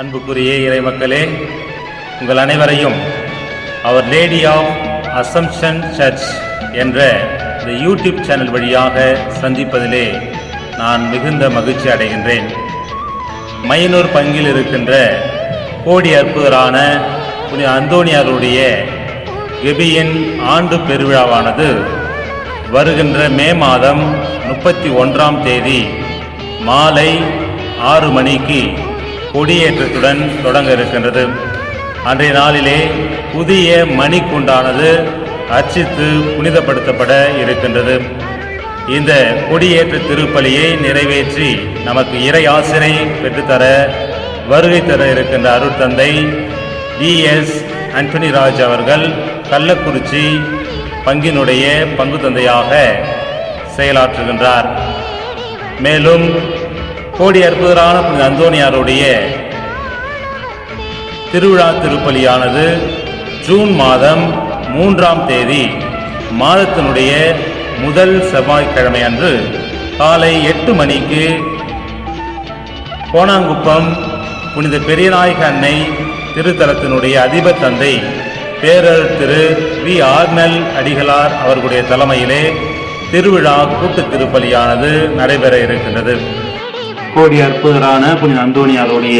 அன்புக்குரிய இறைமக்களே உங்கள் அனைவரையும் அவர் லேடி ஆஃப் அசம்ஷன் சர்ச் என்ற இந்த யூடியூப் சேனல் வழியாக சந்திப்பதிலே நான் மிகுந்த மகிழ்ச்சி அடைகின்றேன். மையனூர் பங்கில் இருக்கின்ற கோடி அற்புதரான புனித அந்தோனியாருடைய கெபியின் ஆண்டு பெருவிழாவானது வருகின்ற மே மாதம் முப்பத்தி ஒன்றாம் தேதி மாலை ஆறு மணிக்கு கொடியேற்றத்துடன் தொடங்க இருக்கின்றது. அன்றைய நாளிலே புதிய மணிக்குண்டானது அர்ச்சித்து புனிதப்படுத்தப்பட இருக்கின்றது. இந்த கொடியேற்ற திருப்பலியை நிறைவேற்றி நமக்கு இறை ஆசிரை பெற்றுத்தர வருகை தர இருக்கின்ற அருட்தந்தை டி எஸ் ஆண்டனி ராஜ் அவர்கள் கள்ளக்குறிச்சி பங்கினுடைய பங்கு தந்தையாக செயலாற்றுகின்றார். மேலும் கோடி அற்புதரான புனித அந்தோனியாருடைய திருவிழா திருப்பலியானது ஜூன் மாதம் மூன்றாம் தேதி மாதத்தினுடைய முதல் செவ்வாய்க்கிழமை அன்று காலை எட்டு மணிக்கு கோணாங்குப்பம் புனித பெரியநாயக அன்னை திருத்தலத்தினுடைய அதிபர் தந்தை பேரர் திரு வி. ஆர்னல் அடிகளார் அவர்களுடைய தலைமையிலே திருவிழா கூட்டு திருப்பலியானது நடைபெற இருக்கின்றது. கோடி அற்புதரான புனித அந்தோனியாருடைய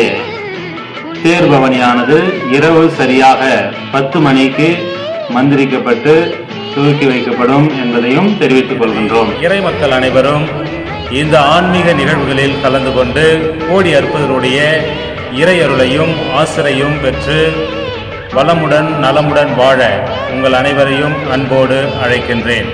தேர்பவனியானது இரவு சரியாக பத்து மணிக்கு மந்திரிக்கப்பட்டு துவக்கி வைக்கப்படும் என்பதையும் தெரிவித்துக் கொள்கின்றோம். இறை மக்கள் அனைவரும் இந்த ஆன்மீக நிகழ்வுகளில் கலந்து கொண்டு கோடி அற்புதருடைய இறையருளையும் ஆசிரையும் பெற்று வளமுடன் நலமுடன் வாழ உங்கள் அனைவரையும் அன்போடு அழைக்கின்றேன்.